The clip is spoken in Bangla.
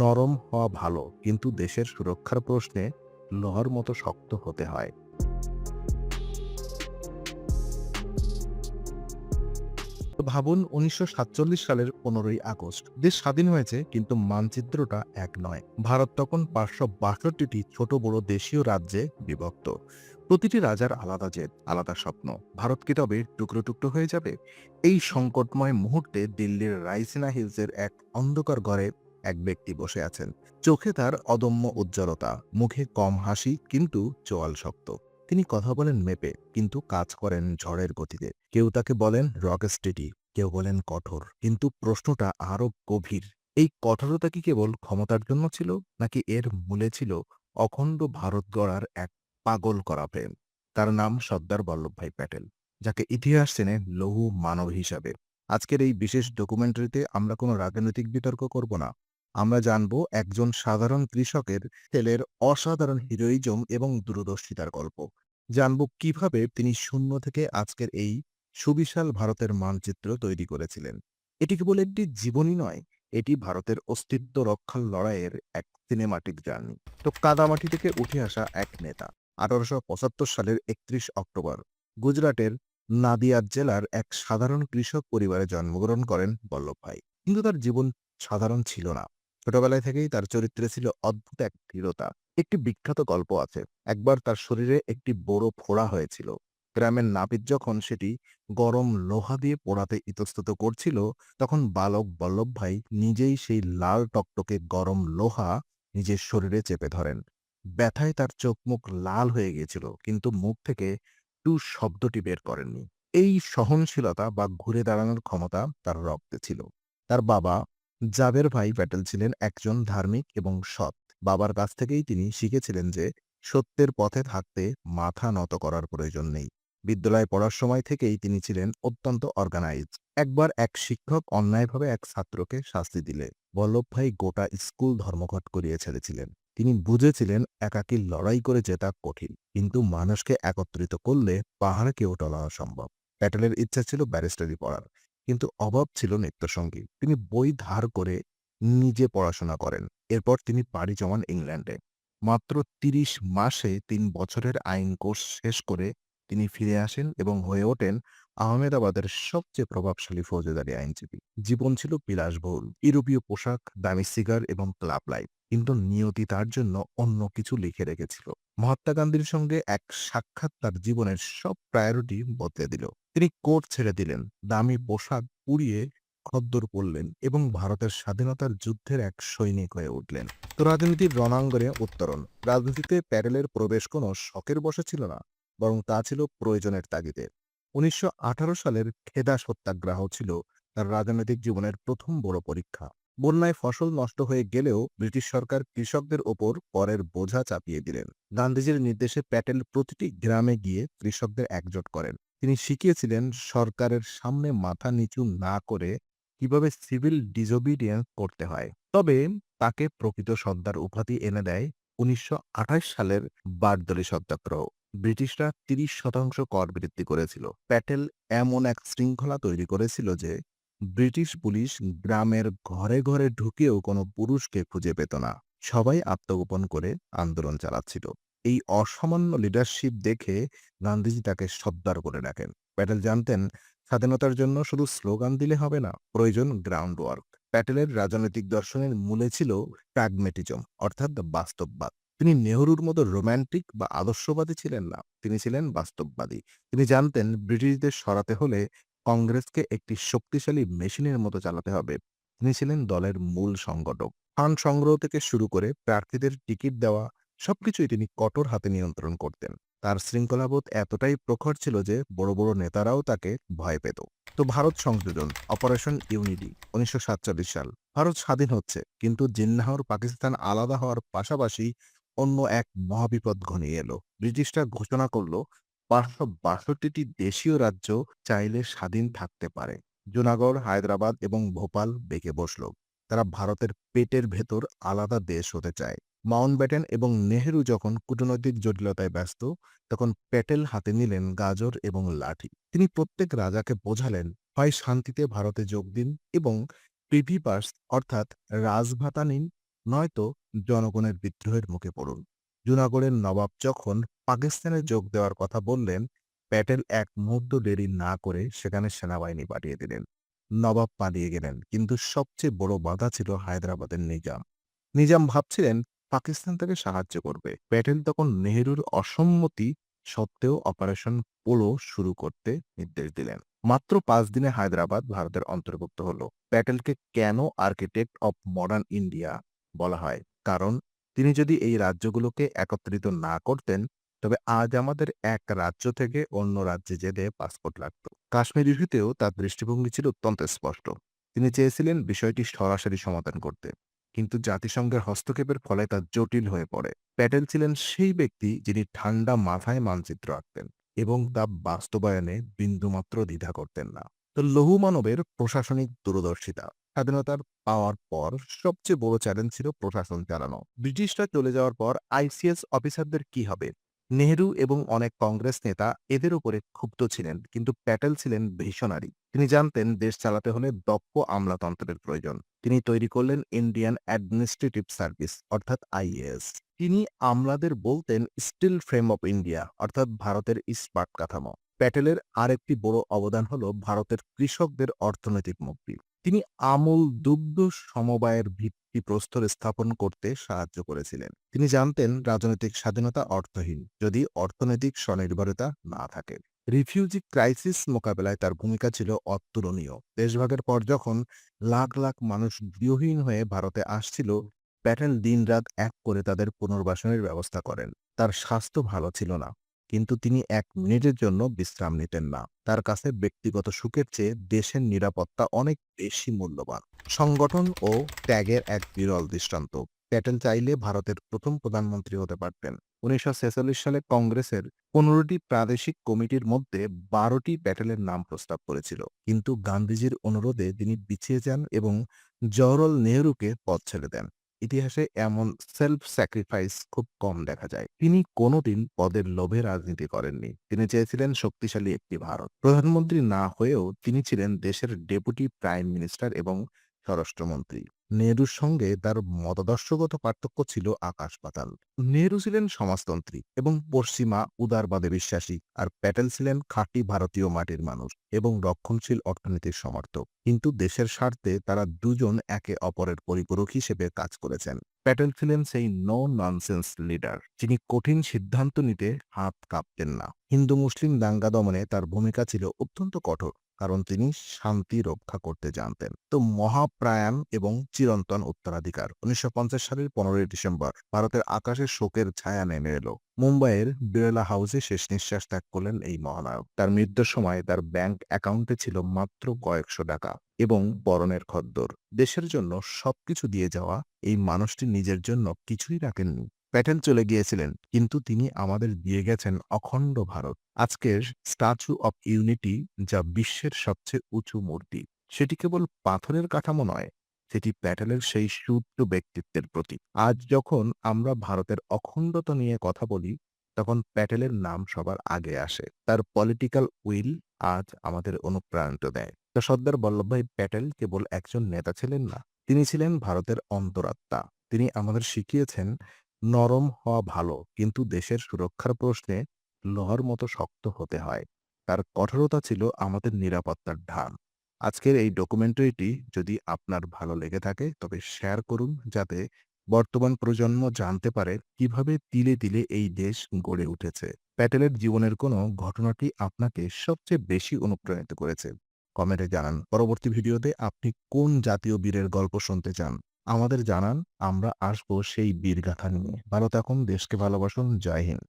নরম হওয়া ভালো, কিন্তু দেশের সুরক্ষার প্রশ্নে লোহার মতো শক্ত হতে হয়। ভাবুন, উনিশশো সাতচল্লিশ সালের পনেরোই আগস্ট। দেশ স্বাধীন হয়েছে, কিন্তু মানচিত্রটা এক নয়। ভারত তখন পাঁচশো বাষট্টিটি ছোট বড় দেশীয় রাজ্যে বিভক্ত। প্রতিটি রাজার আলাদা জেদ, আলাদা স্বপ্ন। ভারত কি তবে টুকরো টুকরো হয়ে যাবে? এই সংকটময় মুহূর্তে দিল্লির রাইসিনা হিলসের এক অন্ধকার ঘরে এক ব্যক্তি বসে আছেন। চোখে তার অদম্য উজ্জ্বলতা, মুখে কম হাসি, কিন্তু চোয়াল শক্ত। তিনি কথা বলেন মেপে, কিন্তু কাজ করেন ঝড়ের গতিতে। কেউ তাকে বলেন রক স্টেডি, কেউ বলেন কঠোর, কিন্তু প্রশ্নটা আরও গভীর। এই কঠোরতা কি কেবল ক্ষমতার জন্য ছিল, নাকি এর মূলে ছিল অখণ্ড ভারত গড়ার এক পাগল করা প্রেম? তার নাম সর্দার বল্লভভাই প্যাটেল, যাকে ইতিহাস চেনে লৌহ মানব হিসাবে। আজকের এই বিশেষ ডকুমেন্টারিতে আমরা কোনো রাজনৈতিক বিতর্ক করব না। আমরা জানব একজন সাধারণ কৃষকের ছেলের অসাধারণ হিরোইজম এবং দূরদর্শিতার গল্প। জানব কীভাবে তিনি শূন্য থেকে আজকের এই সুবিশাল ভারতের মানচিত্র তৈরি করেছিলেন। এটি কেবল একটি জীবনী নয়, এটি ভারতের অস্তিত্ব রক্ষার লড়াইয়ের এক সিনেমাটিক জার্নি তো কাদামাটি থেকে উঠে আসা এক নেতা, আঠারোশো পঁচাত্তর সালের একত্রিশ অক্টোবর, গুজরাটের নাদিয়াদ জেলার এক সাধারণ কৃষক পরিবারে জন্মগ্রহণ করেন বল্লভভাই। কিন্তু তার জীবন সাধারণ ছিল না। ছোটবেলায় থেকেই তার চরিত্রে ছিল অদ্ভুত এক দৃঢ়তা। একটি বিখ্যাত গল্প আছে, একবার তার শরীরে একটি বড় ফোড়া হয়েছিল। গ্রামের নাপিত যখন সেটি গরম লোহা দিয়ে পোড়াতে ইতস্তত করছিল, তখন বালক বল্লভভাই নিজেই সেই লাল টকটকে গরম লোহা নিজের শরীরে চেপে ধরেন। ব্যথায় তার চোখ মুখ লাল হয়ে গিয়েছিল, কিন্তু মুখ থেকে টু শব্দটি বের করেননি। এই সহনশীলতা বা ঘুরে দাঁড়ানোর ক্ষমতা তার রক্তে ছিল। তার বাবা জাবের ভাই প্যাটেল ছিলেন একজন ধার্মিক এবং সৎ। বাবার কাছ থেকেই তিনি শিখেছিলেন যে, সত্যের পথে থাকতে মাথা নত করার প্রয়োজন নেই। বিদ্যালয়ে পড়ার সময় থেকেই তিনি ছিলেন অত্যন্ত অর্গানাইজ একবার এক শিক্ষক অন্যায়ভাবে এক ছাত্রকে শাস্তি দিলে বল্লভভাই গোটা স্কুল ধর্মঘট করিয়ে ছেড়েছিলেন। তিনি বুঝেছিলেন একাকী লড়াই করে জেতা কঠিন, কিন্তু মানুষকে একত্রিত করলে পাহাড়কেও টলানো সম্ভব। প্যাটেলের ইচ্ছা ছিল ব্যারিস্টারি পড়ার। কিন্তু অভাব ছিল নৃত্যসঙ্গী তিনি বই ধার করে নিজে পড়াশোনা করেন। এরপর তিনি পাড়ি জমান ইংল্যান্ডে। মাত্র তিরিশ মাসে তিন বছরের আইন কোর্স শেষ করে তিনি ফিরে আসেন এবং হয়ে ওঠেন আহমেদাবাদের সবচেয়ে প্রভাবশালী ফৌজদারি আইনজীবী। জীবন ছিল বিলাসবহুল, ইউরোপীয় পোশাক, দামি সিগার এবং ক্লাব লাইফ। কিন্তু নিয়তি তার জন্য অন্য কিছু লিখে রেখেছিল। মহাত্মা গান্ধীর সঙ্গে এক সাক্ষাৎ তার জীবনের সব প্রায়োরিটি বদলে দিল। তিনি কোর্ট ছেড়ে দিলেন, দামি পোশাক পুড়িয়ে খদ্দর পড়লেন এবং ভারতের স্বাধীনতার যুদ্ধের এক সৈনিক হয়ে উঠলেন। তো রাজনীতির রণাঙ্গনে উত্তরণ। রাজনীতিতে প্যারেলের প্রবেশ কোনো শখের বসে ছিল না। বরং তা ছিল প্রয়োজনের তাগিদে। উনিশশো আঠারো সালের খেদা সত্যাগ্রহ ছিল তার রাজনৈতিক জীবনের প্রথম বড় পরীক্ষা। বন্যায় ফসল নষ্ট হয়ে গেলেও ব্রিটিশ সরকার কৃষকদের ওপর করের বোঝা চাপিয়ে দিলেন। গান্ধীজির নির্দেশে প্যাটেল প্রতিটি গ্রামে গিয়ে কৃষকদের একজোট করেন। তিনি শিখিয়েছিলেন সরকারের সামনে মাথা নিচু না করে কীভাবে সিভিল ডিজোবিডিয়েন্স করতে হয়। তবে তাকে প্রকৃত সর্দার উপাধি এনে দেয় উনিশশো আঠাশ সালের বারদলি সত্যাগ্রহ। ব্রিটিশরা তিরিশ শতাংশ কর বৃদ্ধি করেছিল। প্যাটেল এমন এক শৃঙ্খলা তৈরি করেছিল যে, ব্রিটিশ পুলিশ গ্রামের ঘরে ঘরে ঢুকেও কোনো পুরুষকে খুঁজে পেত না। সবাই আত্মগোপন করে আন্দোলন চালাচ্ছিল। এই অসামান্য লিডারশিপ দেখে গান্ধীজি তাকে সর্দার করে রাখেন প্যাটেল জানতেন, স্বাধীনতার জন্য শুধু স্লোগান দিলে হবে না, প্রয়োজন গ্রাউন্ড ওয়ার্ক প্যাটেলের রাজনৈতিক দর্শনের মূলে ছিল প্র্যাগমেটিজম অর্থাৎ বাস্তববাদ। তিনি নেহরুর মতো রোম্যান্টিক বা আদর্শবাদী ছিলেন না। তিনি ছিলেন বাস্তববাদী। তিনি জানতেন ব্রিটিশদের সরাতে হলে কংগ্রেসকে একটি শক্তিশালী মেশিনের মতো চালাতে হবে। তিনি ছিলেন দলের মূল সংগঠক। ফান্ড সংগ্রহ থেকে শুরু করে প্রার্থীদের টিকিট দেওয়া, সবকিছুই তিনি কঠোর হাতে নিয়ন্ত্রণ করতেন। তার শৃঙ্খলাবোধ এতটাই প্রখর ছিল যে বড় বড় নেতারাও তাকে ভয় পেত। তো ভারত সংযোজন, অপারেশন ইউনিটি, উনিশশো সাতচল্লিশ সাল। ভারত স্বাধীন হচ্ছে, কিন্তু জিন্নাহর পাকিস্তান আলাদা হওয়ার পাশাপাশি অন্য এক মহাবিপদ ঘনিয়ে এলো। ব্রিটিশরা ঘোষণা করল, পাঁচশো বাষট্টিটি দেশীয় রাজ্য চাইলে স্বাধীন থাকতে পারে। জুনাগড়, হায়দ্রাবাদ এবং ভোপাল বেঁকে বসল। তারা ভারতের পেটের ভেতর আলাদা দেশ হতে চায়। মাউন্ট ব্যাটেন এবং নেহেরু যখন কূটনৈতিক জটিলতায় ব্যস্ত, তখন প্যাটেল হাতে নিলেন গাজর এবং লাঠি। তিনি প্রত্যেক রাজাকে বোঝালেন, হয় শান্তিতে ভারতে যোগ দিন এবং প্রিভি পার্স অর্থাৎ রাজভাতা নিন নয়তো জনগণের বিদ্রোহের মুখে পড়ুন। জুনাগড়ের নবাব যখন পাকিস্তানে যোগ দেওয়ার কথা বললেন, প্যাটেল এক মুহূর্ত দেরি না করে সেখানে সেনাবাহিনী পাঠিয়ে দিলেন। নবাব পালিয়ে গেলেন, কিন্তু সবচেয়ে বড় বাধা ছিল হায়দ্রাবাদের নিজাম। নিজাম ভাবছিলেন, পাকিস্তান তাকে সাহায্য করবে। প্যাটেল তখন নেহরুর অসম্মতি সত্ত্বেও অপারেশন পোলো শুরু করতে নির্দেশ দিলেন। মাত্র পাঁচ দিনে হায়দ্রাবাদ ভারতের অন্তর্ভুক্ত হলো। প্যাটেলকে কেন আর্কিটেক্ট অব মডার্ন ইন্ডিয়া বলা হয়। কারণ, তিনি যদি এই রাজ্যগুলোকে একত্রিত না করতেন, তবে আজ আমাদের এক রাজ্য থেকে অন্য রাজ্যে যেতে পাসপোর্ট লাগত। কাশ্মীর ইস্যুতেও তার দৃষ্টিভঙ্গি ছিল অত্যন্ত স্পষ্ট। তিনি চেয়েছিলেন বিষয়টি সরাসরি সমাধান করতে। কিন্তু জাতিসংঘের হস্তক্ষেপের ফলে তা জটিল হয়ে পড়ে। প্যাটেল ছিলেন সেই ব্যক্তি যিনি ঠান্ডা মাথায় মানচিত্র আঁকতেন এবং তা বাস্তবায়নে বিন্দুমাত্র দ্বিধা করতেন না। তো লৌহ মানবের প্রশাসনিক দূরদর্শিতা। স্বাধীনতার পাওয়ার পর সবচেয়ে বড় চ্যালেঞ্জ ছিল প্রশাসন চালানো। ব্রিটিশরা চলে যাওয়ার পর আইসিএস অফিসারদের কি হবে? নেহেরু এবং অনেক কংগ্রেস নেতা এদের উপরে ক্ষুব্ধ ছিলেন, কিন্তু প্যাটেল ছিলেন ভিশনারি তিনি জানতেন দেশ চালাতে হলে দক্ষ আমলাতন্ত্রের প্রয়োজন। তিনি তৈরি করলেন ইন্ডিয়ান অ্যাডমিনিস্ট্রেটিভ সার্ভিস অর্থাৎ আইএএস তিনি আমলাদের বলতেন স্টিল ফ্রেম অফ ইন্ডিয়া অর্থাৎ ভারতের ইস্পাত কাঠামো। প্যাটেলের আরেকটি বড় অবদান হল ভারতের কৃষকদের অর্থনৈতিক মুক্তি। তিনি আমূল দুগ্ধ সমবায়ের ভিত্তি প্রস্তর স্থাপন করতে সাহায্য করেছিলেন। তিনি জানতেন রাজনৈতিক স্বাধীনতা অর্থহীন, যদি অর্থনৈতিক স্বনির্ভরতা না থাকে। রিফিউজি ক্রাইসিস মোকাবেলায় তার ভূমিকা ছিল অতুলনীয়। দেশভাগের পর যখন লাখ লাখ মানুষ গৃহহীন হয়ে ভারতে আসছিল, প্যাটেল দিনরাত এক করে তাদের পুনর্বাসনের ব্যবস্থা করেন। তার স্বাস্থ্য ভালো ছিল না। কিন্তু তিনি এক মিনিটের জন্য বিশ্রাম নিতেন না। তার কাছে ব্যক্তিগত সুখের চেয়ে দেশের নিরাপত্তা অনেক বেশি মূল্যবান। সংগঠন ও ত্যাগের এক বিরল দৃষ্টান্ত। প্যাটেল চাইলে ভারতের প্রথম প্রধানমন্ত্রী হতে পারতেন। উনিশশো ছেচল্লিশ সালে কংগ্রেসের পনেরোটি প্রাদেশিক কমিটির মধ্যে বারোটি প্যাটেলের নাম প্রস্তাব করেছিল। কিন্তু গান্ধীজির অনুরোধে তিনি পিছিয়ে যান এবং জওহরলাল নেহরুকে পথ ছেড়ে দেন। ইতিহাসে এমন সেলফ স্যাক্রিফাইস খুব কম দেখা যায়। তিনি কোনোদিন পদের লোভে রাজনীতি করেননি। তিনি চেয়েছিলেন শক্তিশালী একটি ভারত। প্রধানমন্ত্রী না হয়েও তিনি ছিলেন দেশের ডেপুটি প্রাইম মিনিস্টার এবং স্বরাষ্ট্রমন্ত্রী। নেহরুর সঙ্গে তার মতাদর্শগত পার্থক্য ছিল আকাশ পাতাল। নেহরু ছিলেন সমাজতন্ত্রী এবং পশ্চিমা উদারবাদে বিশ্বাসী আর প্যাটেল ছিলেন খাঁটি ভারতীয় মাটির মানুষ এবং রক্ষণশীল অর্থনীতির সমর্থক। কিন্তু দেশের স্বার্থে তারা দুজন একে অপরের পরিপূরক হিসেবে কাজ করেছেন। প্যাটেল ছিলেন সেই নো ননসেন্স লিডার যিনি কঠিন সিদ্ধান্ত নিতে হাত কাঁপতেন না। হিন্দু মুসলিম দাঙ্গা দমনে তার ভূমিকা ছিল অত্যন্ত কঠোর, কারণ তিনি শান্তি রক্ষা করতে জানতেন। তো মহাপ্রায়াণ এবং চিরন্তন উত্তরাধিকার। উনিশশো পঞ্চাশ সালের পনেরোই ডিসেম্বর ভারতের আকাশে শোকের ছায়া নেমে এলো। মুম্বাইয়ের বিড়লা হাউসে শেষ নিঃশ্বাস ত্যাগ করলেন এই মহানায়ক। তার মৃত্যুর সময় তার ব্যাংক অ্যাকাউন্টে ছিল মাত্র কয়েকশো টাকা এবং বরণের খদ্দর। দেশের জন্য সবকিছু দিয়ে যাওয়া এই মানুষটি নিজের জন্য কিছুই রাখেননি। প্যাটেল চলে গিয়েছিলেন, কিন্তু তিনি আমাদের দিয়ে গেছেন অখণ্ড ভারত। আজকের স্ট্যাচু অব ইউনিটি যা বিশ্বের সবচেয়ে উঁচু মূর্তি। সেটি কেবল পাথরের কাঠামো নয় সেটি প্যাটেলের সেই সূত্র ব্যক্তিত্বের প্রতীক। আজ যখন আমরা ভারতের অখণ্ডতা নিয়ে কথা বলি, তখন প্যাটেলের নাম সবার আগে আসে। তার পলিটিক্যাল উইল আজ আমাদের অনুপ্রাণিত দেয়। তো সর্দার বল্লভভাই প্যাটেল কেবল একজন নেতা ছিলেন না, তিনি ছিলেন ভারতের অন্তরাত্মা। তিনি আমাদের শিখিয়েছেন, নরম হওয়া ভালো, কিন্তু দেশের সুরক্ষার প্রশ্নে লোহার মতো শক্ত হতে হয়। তার কঠোরতা ছিল আমাদের নিরাপত্তার ঢাল। আজকের এই ডকুমেন্টারিটি যদি আপনার ভালো লেগে থাকে, তবে শেয়ার করুন যাতে বর্তমান প্রজন্ম জানতে পারে কীভাবে তিলে তিলে এই দেশ গড়ে উঠেছে। প্যাটেলের জীবনের কোনো ঘটনাটি আপনাকে সবচেয়ে বেশি অনুপ্রাণিত করেছে। কমেন্টে জানান, পরবর্তী ভিডিওতে আপনি কোন জাতীয় বীরের গল্প শুনতে চান? আমাদের জানান, আমরা আসব সেই বীরগাথা নিয়ে। ভালো থাকুন, দেশকে ভালোবাসুন, জয় হিন্দ।